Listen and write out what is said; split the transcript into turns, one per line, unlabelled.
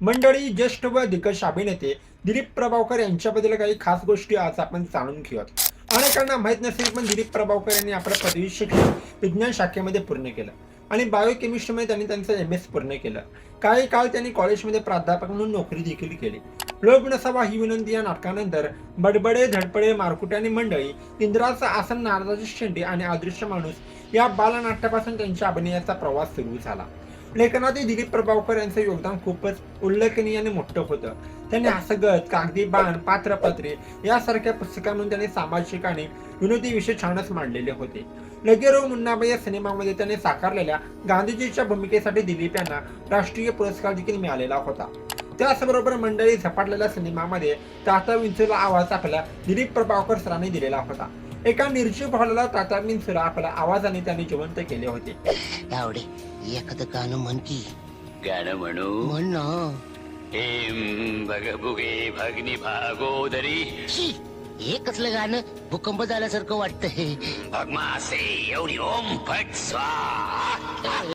मंडळी ज्येष्ठ व दिग्गज अभिनेते दिलीप प्रभावकर यांच्याबद्दल काही खास गोष्टी आज आपण जाणून घेऊयात. अनेकांना माहीत नसेल पण दिलीप प्रभावकर यांनी आपलं पदवी शिक्षण विज्ञान शाखेमध्ये पूर्ण केलं आणि बायोकेमिस्ट्रीमध्ये त्यांनी त्यांचं एम एस पूर्ण केलं. काही काळ त्यांनी कॉलेजमध्ये प्राध्यापक म्हणून नोकरी देखील केली. लोकनसभा नसावा ही विनंती या नाटकानंतर बडबडे धडपडे मारकुटे आणि मंडळी इंद्राचं आसन नारदाची शेंडी आणि अदृश्य माणूस या बालनाट्यापासून त्यांच्या अभिनयाचा प्रवास सुरू झाला. लेखनातील दिलीप प्रभावकर यांचं योगदान खूपच उल्लेखनीय आणि मोठं होतं. त्यांनी हसगत कागदी बाण पात्रपत्रे यासारख्या पुस्तकांमधून त्यांनी सामाजिक आणि विनोदी विषय छानच मांडलेले होते. लगेरो हो मुन्नाबाई या सिनेमामध्ये त्यांनी साकारलेल्या गांधीजीच्या भूमिकेसाठी दिलीप यांना राष्ट्रीय पुरस्कार देखील मिळालेला होता. त्याचबरोबर मंडळी झपाटलेल्या सिनेमामध्ये ताता विंचूला आवाज आपल्या दिलीप प्रभावकर सरांनी दिलेला होता. एका निर्जीव भावला ताता विंचूला आपल्या आवाजाने त्यांनी जिवंत केले होते.
तावडे एखादं गाणं म्हण की.
गाणं म्हणू?
म्हण ना.
हेम भगभुगे भगनी भागोदरी
शी, हे कसलं गाणं भूकंप झाल्यासारखं वाटतंय.
भगमासे एवढी ओम फट स्वाहा